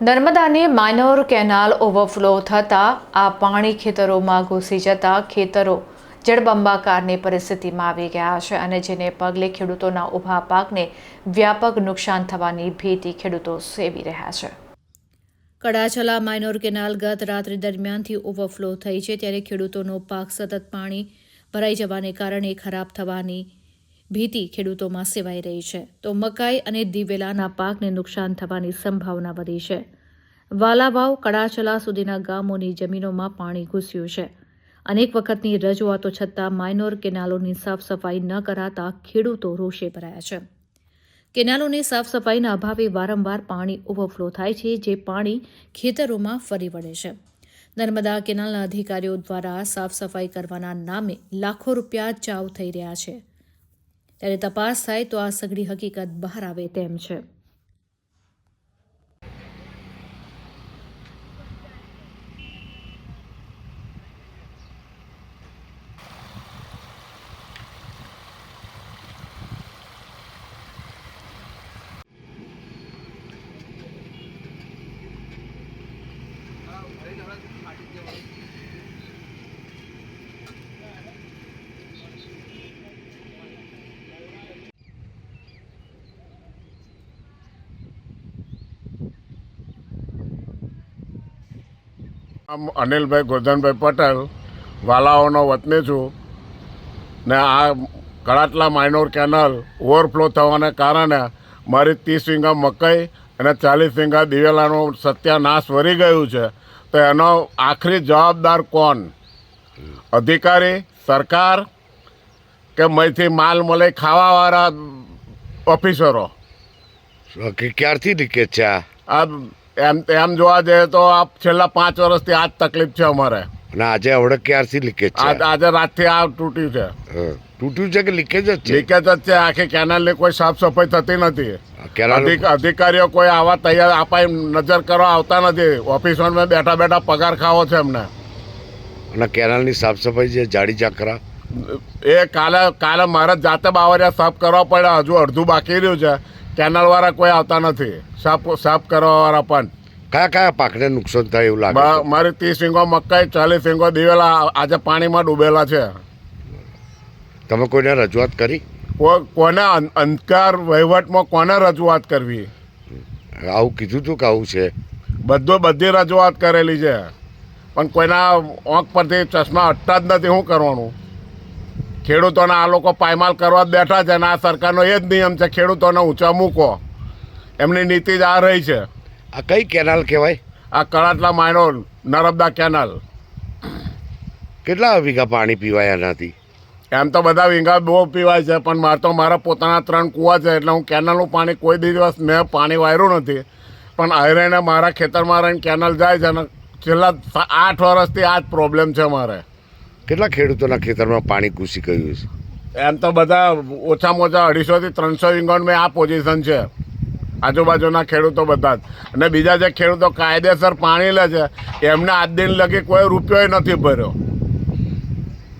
નર્મદાની minor canal overflow થતાં આ પાણી ખેતરોમાં ઘૂસી જતા ખેતરો જળબંબાકારની પરિસ્થિતિમાં આવી ગયા છે અને જેને પગલે ખેડૂતોના ઊભા પાકને વ્યાપક નુકસાન થવાની ભીતિ ખેડૂતો સેવી રહ્યા છે. કડાછલા માઇનોર કેનાલ ગત રાત્રિ દરમિયાનથી ઓવરફ્લો થઈ છે, ત્યારે ખેડૂતોનો પાક સતત પાણી ભરાઈ જવાને કારણે ખરાબ થવાની ભીતિ ખેડૂતોમાં સેવાઈ રહી છે. તો મકાઈ અને દિવેલાના પાકને નુકસાન થવાની સંભાવના વધી છે. વાલાવાવ કડાચલા સુધીના ગામોની જમીનોમાં પાણી ઘૂસ્યું છે. અનેક વખતની રજૂઆતો છતાં માઇનોર કેનાલોની સાફ સફાઈ ન કરાતા ખેડૂતો રોષે ભરાયા છે. કેનાલોની સાફ સફાઈના અભાવે વારંવાર પાણી ઓવરફ્લો થાય છે, જે પાણી ખેતરોમાં ફરી વળે છે. નર્મદા કેનાલના અધિકારીઓ દ્વારા સાફ સફાઈ કરવાના નામે લાખો રૂપિયા ચાવ થઈ રહ્યા છે. ત્યારે તપાસ થાય તો આ સઘળી હકીકત બહાર આવે તેમ છે. આમ અનિલભાઈ ગોધનભાઈ પટેલ વાલાઓનો વતની છું ને આ કડાટલા માઇનોર કેનલ ઓવરફ્લો થવાને કારણે મારી ત્રીસ વીંગા મકાઈ અને ચાલીસ વીંગા દિવેલાનો સત્યાનાશ વરી ગયું છે. તો એનો આખરી જવાબદાર કોણ? અધિકારી સરકાર કે મયથી માલ મળે ખાવાવાળા ઓફિસરો ક્યારથી લીકેજ છે આ એમ એમ જોવા જઈએ તો આ છેલ્લા પાંચ વર્ષથી આ જ તકલીફ છે અમારે. અને આજે અવડે ક્યારથી લીકેજ છે. આજ- આજે રાતથી આ તૂટ્યું છે. હં. તૂટ્યું છે કે લીકેજ જ છે? લીકેજ જ છે. આખી કેનાલની કોઈ સાફ સફાઈ થતી નથી. કેનાલ અધિક- અધિકારીઓ કોઈ આવા તૈયાર આપાય નજર કરવા આવતા નથી. ઓફિસોમાં બેઠા બેઠા પગાર ખાવો છે એમને. અને કેનાલની સાફ સફાઈ છે જાડી ઝાકરા એ કાલે કાલે મારે જાતે બાવરિયા સાફ કરવા પડ્યા. હજુ અડધું બાકી રહ્યું છે. કેનાલ વાળા કોઈ આવતા નથી. સાફ સાફ કરવા વાળા પણ. કયા કયા પાકને નુકસાન થાય એવું લાગે મારે ત્રીસ વીંગો મકાઈ ચાલીસ વીંગો દિવેલા આજે પાણીમાં ડૂબેલા છે. તમે કોઈને રજૂઆત કરી? કો- કોને અંધકાર વહીવટમાં કોને રજૂઆત કરવી? આવું કીધું તું કે આવું છે? બધું બધી રજૂઆત કરેલી છે. પણ કોઈના આંખ પરથી ચશ્મા હટતા જ નથી. શું કરવાનું? ખેડૂતોને આ લોકો પાયમાલ કરવા જ બેઠા છે અને આ સરકારનો એ જ નિયમ છે ખેડૂતોને ઊંચા મૂકો. એમની નીતિ જ આ રહી છે. આ કઈ કેનાલ કહેવાય? આ કળાટલા માયનો નર્મદા કેનાલ. કેટલા વીઘા પાણી પીવાય એનાથી એમ તો બધા વીંગા બહુ પીવાય છે પણ મારે તો મારા પોતાના ત્રણ કૂવા છે એટલે હું કેનાલનું પાણી કોઈ દિવસ મેં પાણી વાયરું નથી. પણ આયરણે મારા ખેતરમાં રહીને કેનાલ જાય છે અને છેલ્લા આઠ વર્ષથી આ જ પ્રોબ્લેમ છે મારે. કેટલા ખેડૂતોના ખેતરમાં પાણી ઘૂસી ગયું છે? એમ તો બધા ઓછામાં ઓછા અઢીસોથી ત્રણસો વીંગોનમાં આ પોઝિશન છે. આજુબાજુના ખેડૂતો બધા જ. અને બીજા જે ખેડૂતો કાયદેસર પાણી લે છે, એમને આજ દિન લગી કોઈ રૂપિયો નથી ભર્યો.